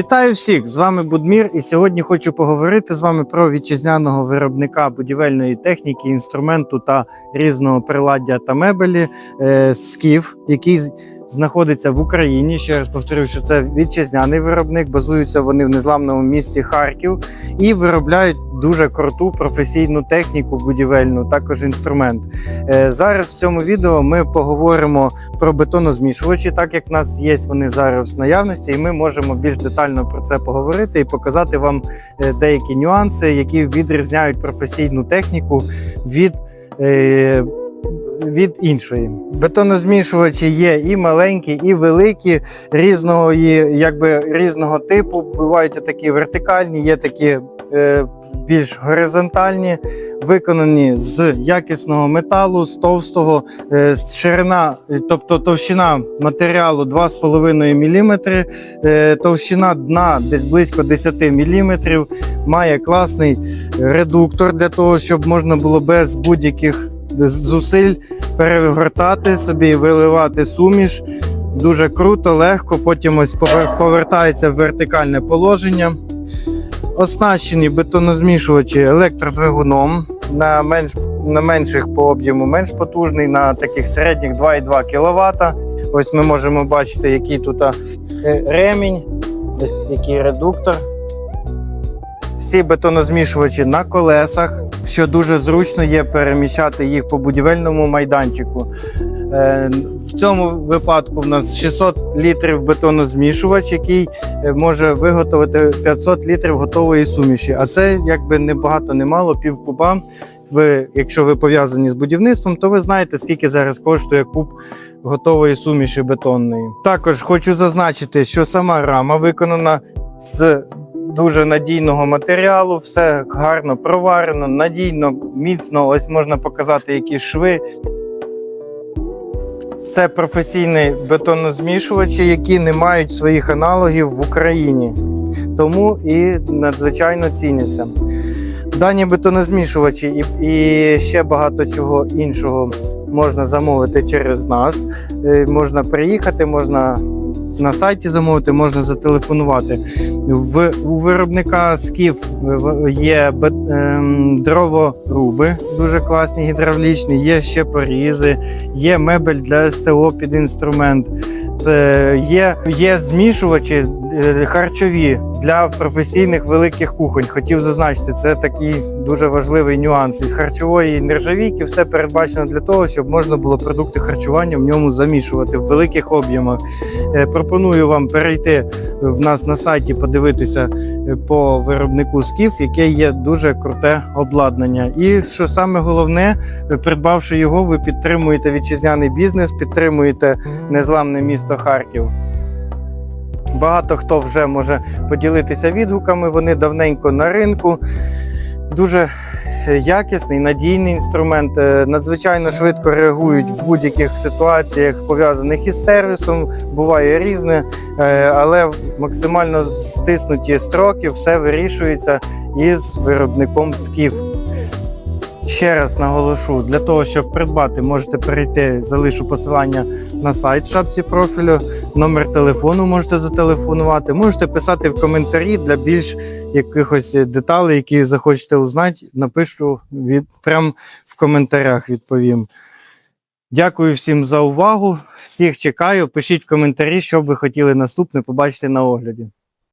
Вітаю всіх! З вами Будмір, і сьогодні хочу поговорити з вами про вітчизняного виробника будівельної техніки, інструменту та різного приладдя та мебелі е, Скіф, який знаходиться в Україні. Ще раз повторюю, що це вітчизняний виробник. Базуються вони в незламному місті Харків і виробляють дуже круту професійну техніку будівельну, також інструмент. Е, Зараз в цьому відео ми поговоримо про бетонозмішувачі, так як в нас є вони зараз в наявності, і ми можемо більш детально про це поговорити і показати вам е, деякі нюанси, які відрізняють професійну техніку від. Від іншої бетонозмішувачі є і маленькі, і великі, різного і якби різного типу. Бувають такі вертикальні, є такі е, більш горизонтальні, виконані з якісного металу, з товстого, е, ширина, тобто товщина матеріалу 2,5 мм, е, товщина дна десь близько 10 мм, має класний редуктор для того, щоб можна було без будь-яких зусиль перегортати собі, виливати суміш. Дуже круто, легко. Потім ось повертається в вертикальне положення. Оснащені бетонозмішувачі електродвигуном на менш на менших по об'єму менш потужний, на таких середніх 2,2 кВт. Ось ми можемо бачити, який тут е, ремінь, який редуктор. Всі бетонозмішувачі на колесах, що дуже зручно є переміщати їх по будівельному майданчику. Е, В цьому випадку в нас 600 літрів бетонозмішувач, який е, може виготовити 500 літрів готової суміші. А це якби не багато, не мало, пів куба. Ви, якщо ви пов'язані з будівництвом, то ви знаєте, скільки зараз коштує куб готової суміші бетонної. Також хочу зазначити, що сама рама виконана з дуже надійного матеріалу, все гарно проварено, надійно, міцно. Ось можна показати, які шви. Це професійні бетонозмішувачі, які не мають своїх аналогів в Україні, тому і надзвичайно ціняться. Дані бетонозмішувачі і, і ще багато чого іншого можна замовити через нас. Е, Можна приїхати, можна на сайті замовити, можна зателефонувати. В, у виробника скіф є ем, дроворуби, дуже класні, гідравлічні, є ще порізи, є мебель для СТО під інструмент, є, є змішувачі е, харчові для професійних великих кухонь. Хотів зазначити, це такий дуже важливий нюанс. Із харчової нержавійки все передбачено для того, щоб можна було продукти харчування в ньому замішувати в великих об'ємах. Е, Пропоную вам перейти в нас на сайті, подивитися е, по виробнику скіф, яке є дуже круте обладнання. І що саме головне, придбавши його, ви підтримуєте вітчизняний бізнес, підтримуєте незламне місто Харків. Багато хто вже може поділитися відгуками. Вони давненько на ринку. Дуже якісний, надійний інструмент. е, Надзвичайно швидко реагують в будь-яких ситуаціях, пов'язаних із сервісом. Буває різне, е, але максимально стиснуті строки, все вирішується із виробником скіф. Ще раз наголошу, для того, щоб придбати, можете перейти, залишу посилання на сайт шапці профілю, номер телефону можете зателефонувати, можете писати в коментарі для більш якихось деталей, які захочете узнати, напишу від, прямо в коментарях відповім. Дякую всім за увагу. Всіх чекаю. Пишіть в коментарі, що б ви хотіли наступне побачити на огляді.